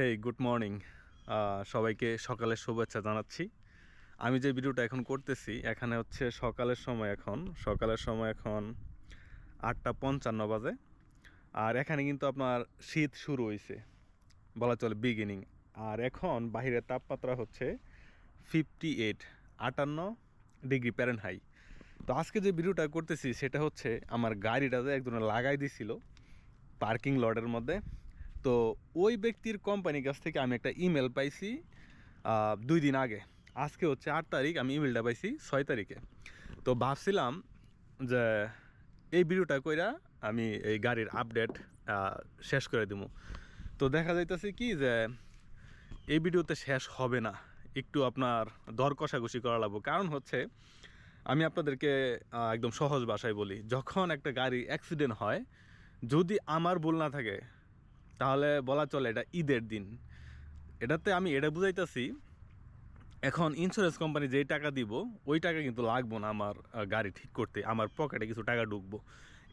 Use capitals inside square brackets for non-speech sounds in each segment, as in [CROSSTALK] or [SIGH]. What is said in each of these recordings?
Hey good morning সবাইকে সকালের শুভেচ্ছা জানাচ্ছি। আমি যে ভিডিওটা এখন করতেছি, এখানে হচ্ছে সকালের সময় এখন, সকালের সময় এখন আটটা পঞ্চান্ন বাজে। আর এখানে কিন্তু আপনার শীত শুরু হয়েছে বলা চলে বিগিনিং আর এখন বাহিরের তাপমাত্রা হচ্ছে ফিফটি এইট আটান্ন ডিগ্রি প্যারেন্ট হাই তো আজকে যে ভিডিওটা করতেছি, সেটা হচ্ছে আমার গাড়িটাতে একজনে লাগাই দিছিল পার্কিং লটের মধ্যে। তো ওই ব্যক্তির কোম্পানির কাছ থেকে আমি একটা ইমেল পাইছি দুই দিন আগে। আজকে হচ্ছে আট তারিখ, আমি ইমেলটা পাইছি ছয় তারিখে। তো ভাবছিলাম যে এই ভিডিওটা কইরা আমি এই গাড়ির আপডেট শেষ করে দিব তো দেখা যাইতেছে কি যে এই ভিডিওতে শেষ হবে না। একটু আপনার দর কষাকষি করা লাগবো। কারণ হচ্ছে আমি আপনাদেরকে একদম সহজ ভাষায় বলি, যখন একটা গাড়ি অ্যাক্সিডেন্ট হয়, যদি আমার ভুল না থাকে তাহলে বলা চলে এটা ঈদের দিন। এটাতে আমি এটা বুঝাইতেছি, এখন ইন্স্যুরেন্স কোম্পানি যেই টাকা দিব, ওই টাকা কিন্তু লাগবো না আমার গাড়ি ঠিক করতে, আমার পকেটে কিছু টাকা ঢুকবো।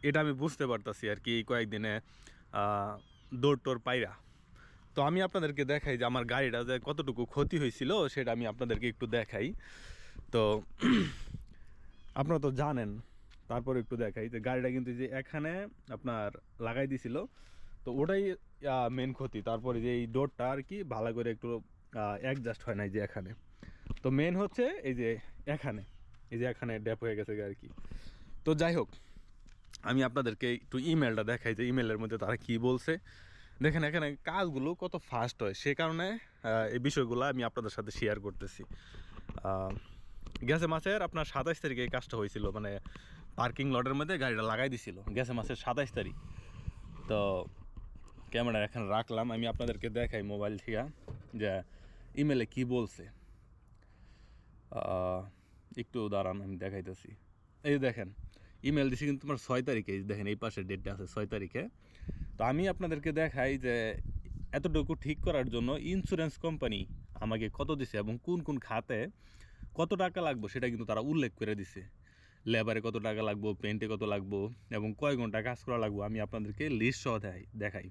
এটা আমি বুঝতে পারতাছি আর কি কয়েকদিনে দৌড় টোর পাইরা। তো আমি আপনাদেরকে দেখাই যে আমার গাড়িটা যে কতটুকু ক্ষতি হয়েছিল সেটা আমি আপনাদেরকে একটু দেখাই। তো [CLEARS THROAT] আপনারা তো জানেন, তারপর একটু দেখাই যে গাড়িটা কিন্তু যে এখানে আপনার লাগাই দিছিল তো ওটাই মেন ক্ষতি। তারপরে যে এই ডোরটা আর কি ভালো করে একটু অ্যাডজাস্ট হয় না যে এখানে। তো মেন হচ্ছে এই যে এখানে। এই যে এখানে ড্যাপ হয়ে গেছে আর কি তো যাই হোক, আমি আপনাদেরকে একটু ইমেলটা দেখাই যে ইমেলের মধ্যে তারা কি বলছে। দেখেন, এখানে কাজগুলো কত ফাস্ট হয়। সে কারণে এই বিষয়গুলো আমি আপনাদের সাথে শেয়ার করতেছি। গ্যাসে মাসের আপনার সাতাইশ তারিখে এই কাজটা হয়েছিল। মানে পার্কিং লটের মধ্যে গাড়িটা লাগাই দিছিল। গ্যাসে মাসের সাতাইশ তারিখ। তো ক্যামেরা এখন রাখলাম। আমি আপনাদেরকে দেখাই মোবাইল থেকে যে ইমেলে কি বলছে। একটু দাঁড়ান, আমি দেখাইতেছি। এই দেখেন ইমেল দিছি কিন্তু তোমার ছয় তারিখে। দেখেন, এই পাশে ডেটটা আছে ছয় তারিখে। তো আমি আপনাদেরকে দেখাই যে এতটুকু ঠিক করার জন্য ইন্স্যুরেন্স কোম্পানি আমাকে কত দিছে এবং কোন কোন খাতে কত টাকা লাগবে সেটা কিন্তু তারা উল্লেখ করে দিছে। লেবারে কত টাকা লাগবো পেন্টে কত লাগবো এবং কয় ঘণ্টা কাজ করা লাগবো আমি আপনাদেরকে লিস্ট সহ দেখাই দেখাই।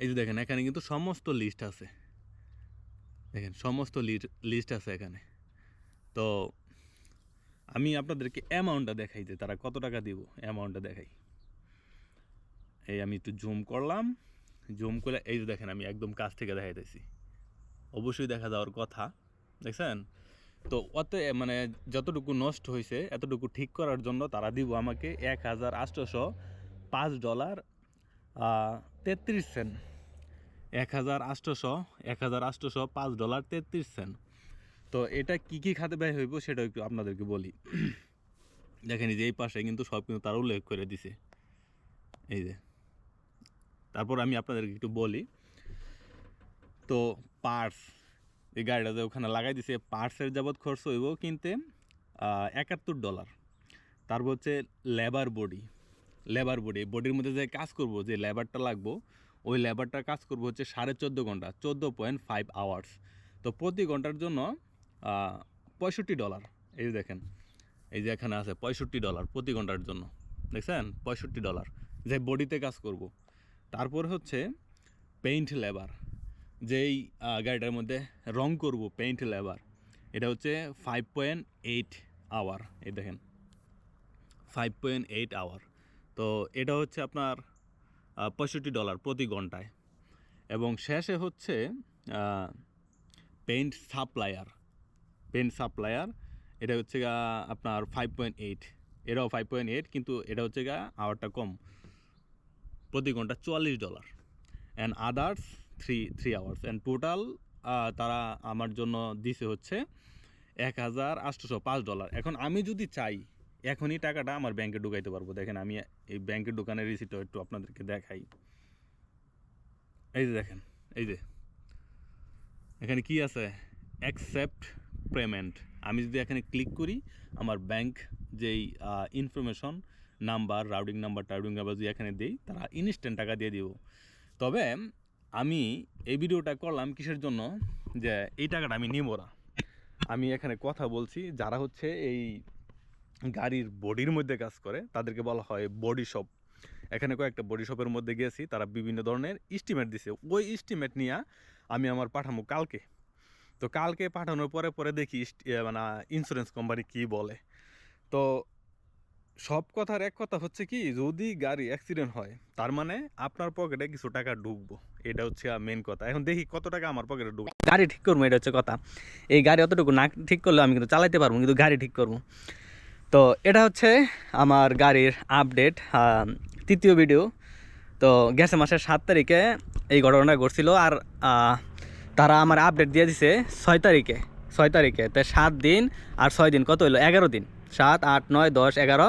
এই যে দেখেন, এখানে কিন্তু সমস্ত লিস্ট আছে। দেখেন, সমস্ত লিস্ট আছে এখানে। তো আমি আপনাদেরকে অ্যামাউন্টটা দেখাই যে তারা কত টাকা দিব অ্যামাউন্টটা দেখাই। এই আমি একটু জুম করলাম। জুম করে, এই যে দেখেন, আমি একদম কাছ থেকে দেখাইতেছি। অবশ্যই দেখা যাওয়ার কথা, দেখছেন? তো অত মানে যতটুকু নষ্ট হয়েছে এতটুকু ঠিক করার জন্য তারা দিব আমাকে এক হাজার আটশোশো পাঁচ ডলার তেত্রিশ সেন্ট। এক হাজার আটশোশো এক হাজার আটশোশো পাঁচ ডলার তেত্রিশ সেন্ট। তো এটা কি কি খাতে ব্যয় হইব সেটা একটু আপনাদেরকে বলি। দেখেন এই যে এই পাশে কিন্তু সব কিন্তু তারা উল্লেখ করে দিছে। এই যে। তারপর আমি আপনাদেরকে একটু বলি। তো পার্টস এই গাড়িটা যে ওখানে লাগাই দিছে পার্টসের যাবৎ খরচ হইব কিনতে একাত্তর ডলার। তারপর হচ্ছে লেবার বডি। লেবার বডি বডির মধ্যে যে কাজ করব, যে লেবারটা লাগবো, ওই লেবারটা কাজ করব হচ্ছে সাড়ে চোদ্দ ঘণ্টা, চোদ্দ পয়েন্ট ফাইভ আওয়ার্স তো প্রতি ঘণ্টার জন্য পঁয়ষট্টি ডলার এই দেখেন, এই যে এখানে আছে পঁয়ষট্টি ডলার প্রতি ঘণ্টার জন্য। দেখছেন? পঁয়ষট্টি ডলার যে বডিতে কাজ করব। তারপর হচ্ছে পেইন্ট লেবার যেই গাড়িটার মধ্যে রং করব পেইন্ট লেবার এটা হচ্ছে ফাইভ পয়েন্ট এইট আওয়ার এই দেখেন ফাইভ পয়েন্ট এইট আওয়ার তো এটা হচ্ছে আপনার পঁয়ষট্টি ডলার প্রতি ঘন্টায়। এবং শেষে হচ্ছে পেইন্ট সাপ্লায়ার পেন সাপ্লায়ার এটা হচ্ছে গা আপনার ফাইভ পয়েন্ট এইট এটাও ফাইভ পয়েন্ট এইট কিন্তু এটা হচ্ছে গা আওয়ারটা কম। প্রতি ঘণ্টা চুয়াল্লিশ dollar. And others three three hours and total তারা আমার জন্য দিছে হচ্ছে এক হাজার আটশোশো পাঁচ ডলার। এখন আমি যদি চাই এখনই টাকাটা আমার ব্যাংকে ঢুকাইতে পারব। দেখেন, আমি এই ব্যাংকের দোকানের রিসিটও একটু আপনাদেরকে দেখাই। এই যে দেখেন, এই যে। এখানে কি আছে? অ্যাকসেপ্ট পেমেন্ট আমি যদি এখানে ক্লিক করি, আমার ব্যাংক যেই information number routing number টাউডিং number যদি এখানে দিই, তারা ইনস্ট্যান্ট টাকা দিয়ে দিব। তবে আমি এই ভিডিওটা করলাম কিসের জন্য? যে এই টাকাটা আমি নিব না। আমি এখানে কথা বলছি, যারা হচ্ছে এই গাড়ির বডির মধ্যে কাজ করে, তাদেরকে বলা হয় বডি শপ। এখানে কয়েকটা বডি শপের মধ্যে গেছি তারা বিভিন্ন ধরনের ইস্টিমেট দিছে। ওই ইস্টিমেট নিয়ে আমি আমার পাঠাবো কালকে। তো কালকে পাঠানোর পরে পরে দেখি মানে ইন্স্যুরেন্স কোম্পানি কি বলে। তো সব কথার এক কথা হচ্ছে কি, যদি গাড়ি অ্যাক্সিডেন্ট হয়, তার মানে আপনার পকেটে কিছু টাকা ঢুকবো। এটা হচ্ছে মেন কথা। এখন দেখি কত টাকা আমার পকেটে ঢুকবে। গাড়ি ঠিক করব, এটা হচ্ছে কথা। এই গাড়ি অতটুকু না ঠিক করলে আমি কিন্তু চালাতে পারব, কিন্তু গাড়ি ঠিক করব। তো এটা হচ্ছে আমার গাড়ির আপডেট তৃতীয় ভিডিও তো গেছে মাসের সাত তারিখে এই ঘটনাটা ঘটছিল আর তারা আমার আপডেট দিয়ে দিছে ছয় তারিখে ছয় তারিখে। তো সাত দিন আর ছয় দিন, কত হলো এগারো দিন। সাত, আট, নয়, দশ, এগারো,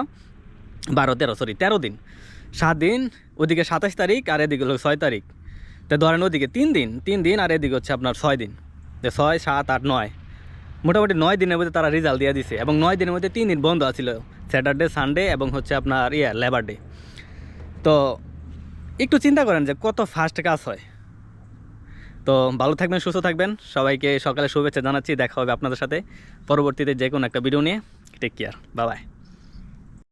বারো, তেরো সরি তেরো দিন। সাত দিন, ওদিকে সাতাশ তারিখ আর এদিকে হলো ছয় তারিখ। তো ধরেন ওদিকে তিন দিন তিন দিন আর এদিকে হচ্ছে আপনার ছয় দিন। তো ছয়, সাত, আট, নয়। মোটামুটি নয় দিনের মধ্যে তারা রেজাল্ট দিয়ে দিছে এবং নয় দিনের মধ্যে তিন দিন বন্ধ আছিল। স্যাটারডে সানডে এবং হচ্ছে আপনার ইয়ে লেবার ডে তো একটু চিন্তা করেন যে কত ফাস্ট কাজ হয়। তো ভালো থাকবেন, সুস্থ থাকবেন। সবাইকে সকালে শুভেচ্ছা জানাচ্ছি। দেখা হবে আপনাদের সাথে। পরবর্তীতে যে কোনো একটা ভিডিও নিয়ে। টেক কেয়ার বাবাই